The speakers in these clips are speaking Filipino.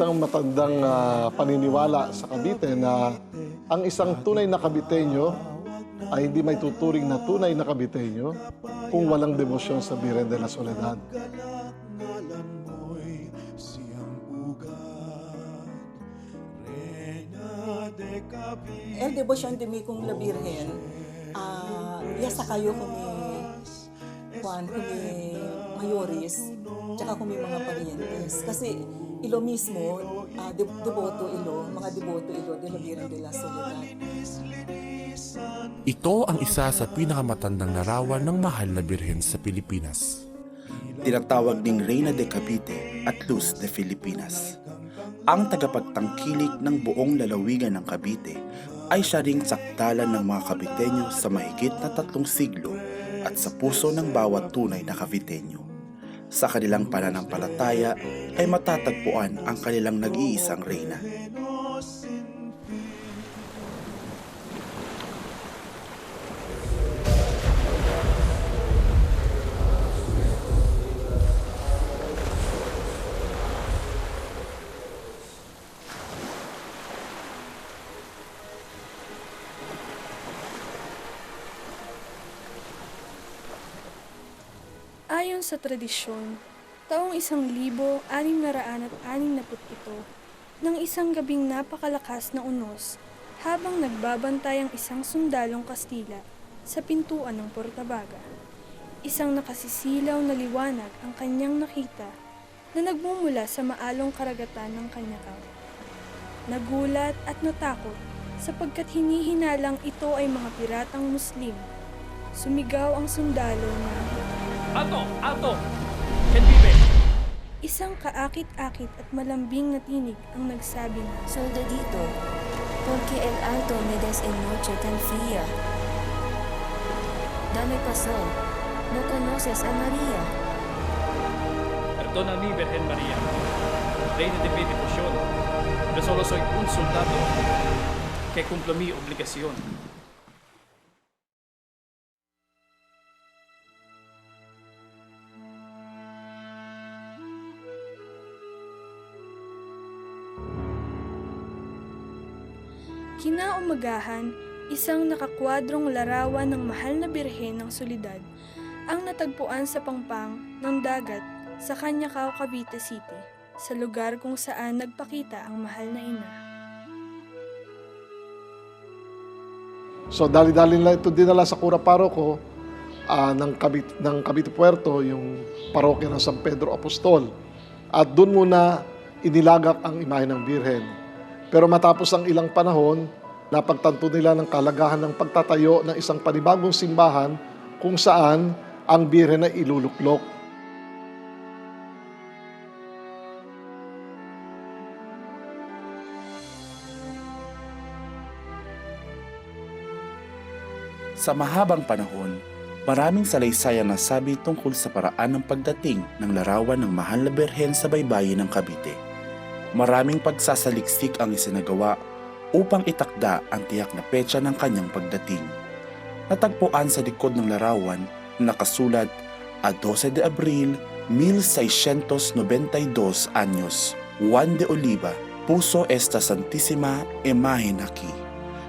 isang matandang ah, paniniwala sa Cavite na ang isang tunay na Caviteño ay hindi may tuturing na tunay na Caviteño kung walang demosyon sa Virgen de la Soledad. El Devotion de mi kung la Virgen, ah, yasa kayo kumi Juan, kumi mayores, tsaka kumi mga parientes. Kasi ilo mismo, ah, de- deboto ilo, mga deboto ilo de la Virgen de la Soledad. Ito ang isa sa pinakamatandang larawan ng mahal na birhen sa Pilipinas. tinatawag ding Reina de Cavite at Luz de Filipinas. Ang tagapagtangkilik ng buong lalawigan ng Cavite ay siya ring sakdalan ng mga Caviteño sa mahigit na tatlong siglo at sa puso ng bawat tunay na Caviteño. Sa kanilang pananampalataya ay matatagpuan ang kanilang nag-iisang reyna. Ayon sa tradisyon, taong isang libo, anim na raan at anim na ito, ng isang gabing napakalakas na unos habang nagbabantay ang isang sundalong Kastila sa pintuan ng Portabaga. Isang nakasisilaw na liwanag ang kanyang nakita na nagmumula sa maalong karagatan ng Kanyakaw. Nagulat at natakot sapagkat hinihinalang ito ay mga piratang Muslim. Sumigaw ang sundalo na Alto! Alto! Ken Vive! Isang kaakit-akit at malambing na tinig ang nagsabi na, Soldadito, porque el alto me des en noche tan fría. Dame paso, no conoces a María. Perdona mi Virgen María, Reina de mi devoción. Yo solo soy un soldado que cumplo mi obligación. Kinaumagahan, isang nakakwadrong larawan ng mahal na birhen ng solidad ang natagpuan sa pangpang ng dagat sa Kanyakaw, Cavite City, sa lugar kung saan nagpakita ang mahal na ina. So dali-dali nila ito dinala sa Cura Paroko ah, ng, Cavite, ng Cavite Puerto, yung parokya ng San Pedro Apostol. At doon muna inilagak ang imahe ng Birhen. Pero matapos ang ilang panahon, napagtanto nila ng kalagahan ng pagtatayo ng isang panibagong simbahan kung saan ang Birhen ay iluluklok. Sa mahabang panahon, maraming salaysay ang nasabi tungkol sa paraan ng pagdating ng larawan ng mahal na berhen sa baybayin ng Cavite. Maraming pagsasaliksik ang isinagawa upang itakda ang tiyak na petsa ng kanyang pagdating. Natagpuan sa likod ng larawan na nakasulat a 12 de Abril 1692 años, Juan de Oliva, puso esta Santissima Imagen aquí,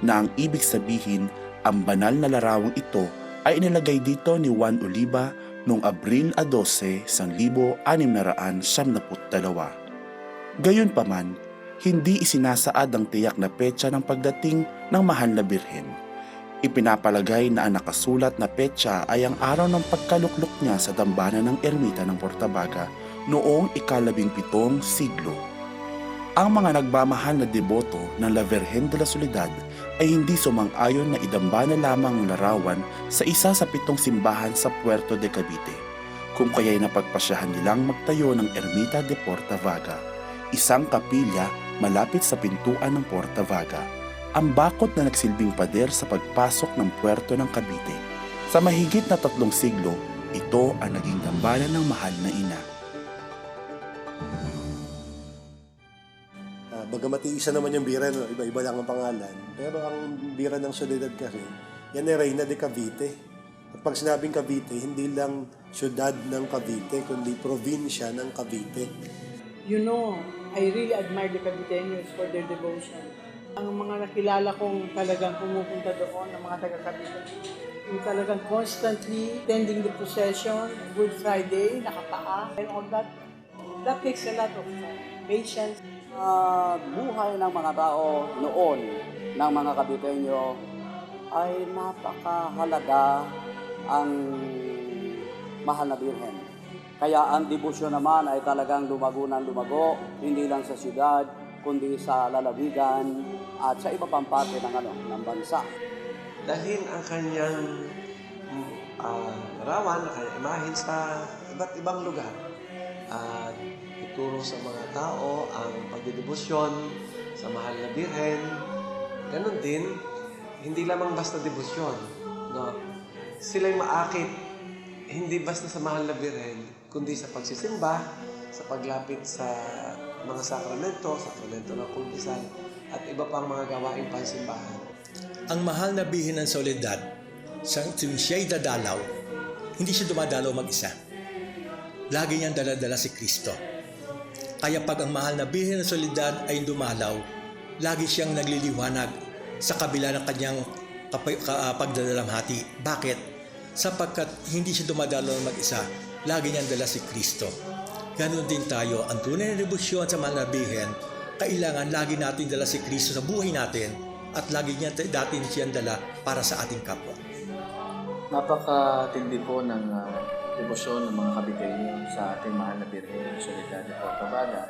na ang ibig sabihin ang banal na larawang ito ay inilagay dito ni Juan Oliva noong Abril a 12, 1672. Gayunpaman, hindi isinasaad ang tiyak na petsa ng pagdating ng mahal na birhen. Ipinapalagay na ang nakasulat na petsa ay ang araw ng pagkaluklok niya sa dambana ng ermita ng Portabaga noong ikalabing pitong siglo. Ang mga nagmamahal na deboto ng La Virgen de la Soledad ay hindi sumang-ayon na idambana lamang ang larawan sa isa sa pitong simbahan sa Puerto de Cavite, kung kaya'y napagpasyahan nilang magtayo ng Ermita de Portavaga, isang kapilya malapit sa pintuan ng Portavaga, ang bakod na nagsilbing pader sa pagpasok ng puerto ng Cavite. Sa mahigit na tatlong siglo, ito ang naging dambana ng mahal na ina. Ah, bagamat isa naman yung bira, no? iba-iba lang ang pangalan. Pero ang bira ng Soledad kasi, yan ay Reina de Cavite. At pag sinabing Cavite, hindi lang syudad ng Cavite, kundi probinsya ng Cavite. You know, I really admire the Caviteños for their devotion. Ang mga nakilala kong talagang pumupunta doon, ng mga taga Cavite, yung talagang constantly tending the procession, Good Friday, nakapaa, and all that. That takes a lot of patience. Ah, buhay ng mga tao noon ng mga Kabitenyo ay napakahalaga ang mahal na Birhen. Kaya ang debosyon naman ay talagang lumago ng lumago, hindi lang sa siyudad, kundi sa lalawigan at sa iba pang parte ng, ano, ng bansa. dalhin ang kanyang uh, larawan, ang kanyang imahin sa iba't ibang lugar. At ituro sa mga tao ang pagdedebosyon sa mahal na birhen. Ganon din, hindi lamang basta debosyon. No? Sila'y maakit, hindi basta sa mahal na birhen, kundi sa pagsisimba, sa paglapit sa mga sakramento, sakramento ng kulbisan, at iba pang mga gawaing pansimbahan. ang mahal na bihin ng solidad, sa tuwing siya'y dadalaw, hindi siya dumadalaw mag-isa. Lagi niyang daladala si Kristo. Kaya pag ang mahal na bihin ng solidad ay dumalaw, lagi siyang nagliliwanag sa kabila ng kanyang pagdadalamhati. Bakit? Sapagkat hindi siya dumadalaw mag-isa, lagi niyang dala si Kristo. Ganon din tayo, ang tunay na debosyon sa mahal na kailangan lagi natin dala si Kristo sa buhay natin at lagi niya datin siyang dala para sa ating kapwa. Napakatindi po ng uh, debosyon ng mga kabitenyo sa ating mahal na Birhen, Soledad de Portabaga.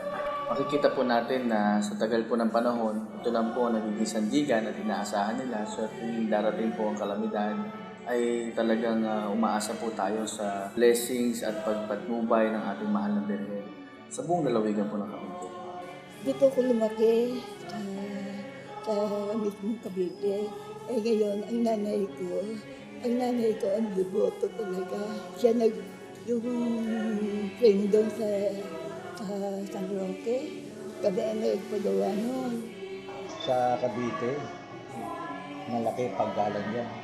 Makikita po natin na sa tagal po ng panahon, ito lang po ang nagiging sandigan at inaasahan nila. So tuwing darating po ang kalamidad, ay talagang uh, umaasa po tayo sa blessings at pagpatnubay ng ating mahal na Birhen sa buong lalawigan po ng Cavite. Dito ko lumaki sa, sa mismong Cavite. Eh ngayon, ang nanay ko, ang nanay ko ang deboto talaga. Siya nag, yung train doon sa, sa San Roque. Kami ang nagpagawa noon. sa Cavite. Malaki paggalang yan.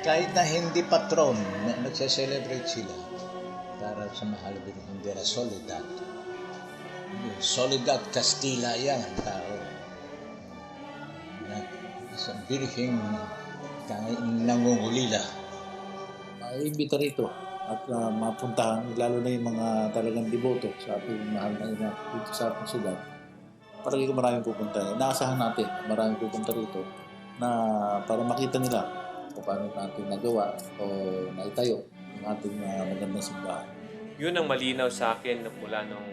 Kahit na hindi patron, na nagse-celebrate sila para sa mahal Birhen de la Soledad. Soledad Castilla yan ang tao. Na, sa Birhen nangungulila. Ay, imbita rito at uh, mapuntahan, lalo na yung mga talagang devoto sa ating mahal na ina dito sa ating syudad. Parang ko maraming pupunta. Inaasahan natin, maraming pupunta rito na para makita nila kung paano natin nagawa o naitayo ang ating uh, magandang simbahan. Yun ang malinaw sa akin mula nung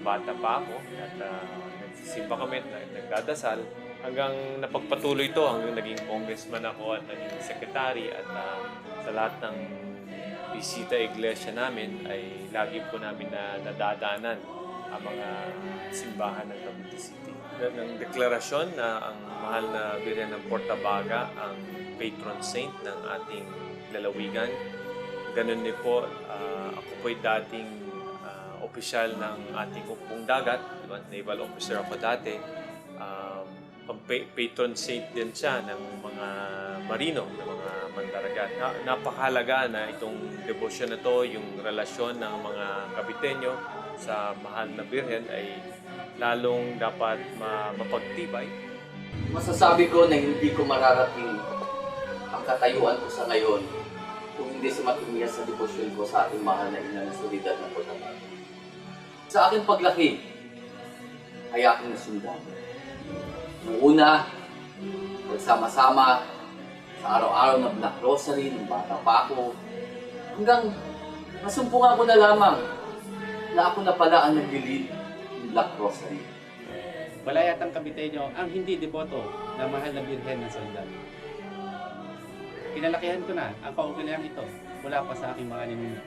bata pa ako at uh, nagsisimba kami at nagdadasal hanggang napagpatuloy to hanggang naging congressman ako at naging secretary at uh, sa lahat ng bisita iglesia namin ay lagi po namin na nadadaanan ang mga simbahan ng Cavite City. Ng deklarasyon na ang mahal na Birhen ng Portabaga ang patron saint ng ating lalawigan. Ganun din po, ah, ako po'y dating ah, opisyal ng ating upong dagat, naval officer ako dati. Um, patron saint din siya ng mga marino, ng mga mandaragat. Na, napakahalaga na itong devotion na to, yung relasyon ng mga kabitenyo sa mahal na Birhen ay lalong dapat ma- mapagtibay Masasabi ko na hindi ko mararating ang katayuan ko sa ngayon kung hindi sa matumiya sa debosyon ko sa ating mahal na ina ng solidad na Portabaga. Sa aking paglaki ay aking nasundan. Noong una, nagsama-sama sa araw-araw na Black Rosary ng bata pa ako hanggang nasumpungan ko na lamang na ako na pala ang naglilid ng Black Rosary. Balayatang Kabiteño ang hindi deboto na mahal na Birhen ng Soledad. Pinalakihan ko na ang kaugaliang ito mula pa sa aking mga ninuno.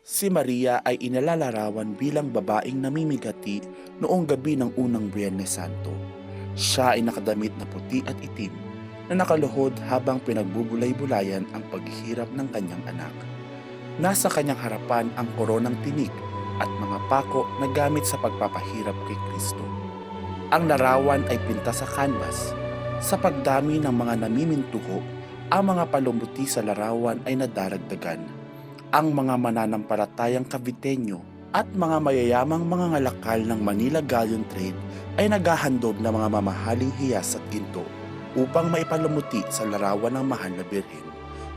Si Maria ay inalalarawan bilang babaeng namimigati noong gabi ng unang Biyernes Santo. Siya ay nakadamit na puti at itim na nakaluhod habang pinagbubulay-bulayan ang paghihirap ng kanyang anak. Nasa kanyang harapan ang koronang tinig at mga pako na gamit sa pagpapahirap kay Kristo. Ang larawan ay pinta sa canvas. Sa pagdami ng mga namimintuho, ang mga palumuti sa larawan ay nadaragdagan ang mga mananampalatayang Caviteño at mga mayayamang mga ngalakal ng Manila Galleon Trade ay naghahandog ng mga mamahaling hiyas at ginto upang maipalamuti sa larawan ng mahal na birhen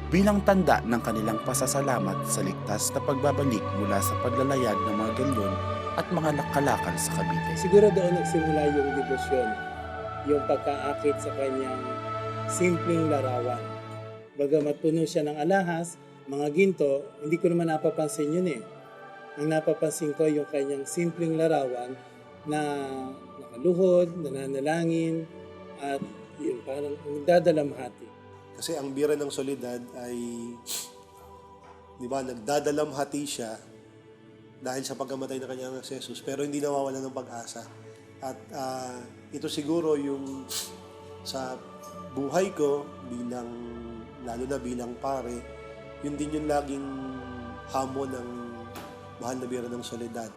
bilang tanda ng kanilang pasasalamat sa ligtas na pagbabalik mula sa paglalayag ng mga galyon at mga nakalakal sa Cavite. Siguro doon nagsimula yung debosyon, yung pagkaakit sa kanyang simpleng larawan. Bagamat puno siya ng alahas, mga ginto, hindi ko naman napapansin yun eh. Ang napapansin ko yung kanyang simpleng larawan na nakaluhod, nananalangin, at yun, parang nagdadalamhati. Kasi ang bira ng solidad ay, di ba, nagdadalamhati siya dahil sa pagkamatay ng kanyang anak Jesus, pero hindi nawawala ng pag-asa. At ah, ito siguro yung sa buhay ko bilang, lalo na bilang pare, yun din yung laging hamon ng mahal na bira ng solidad.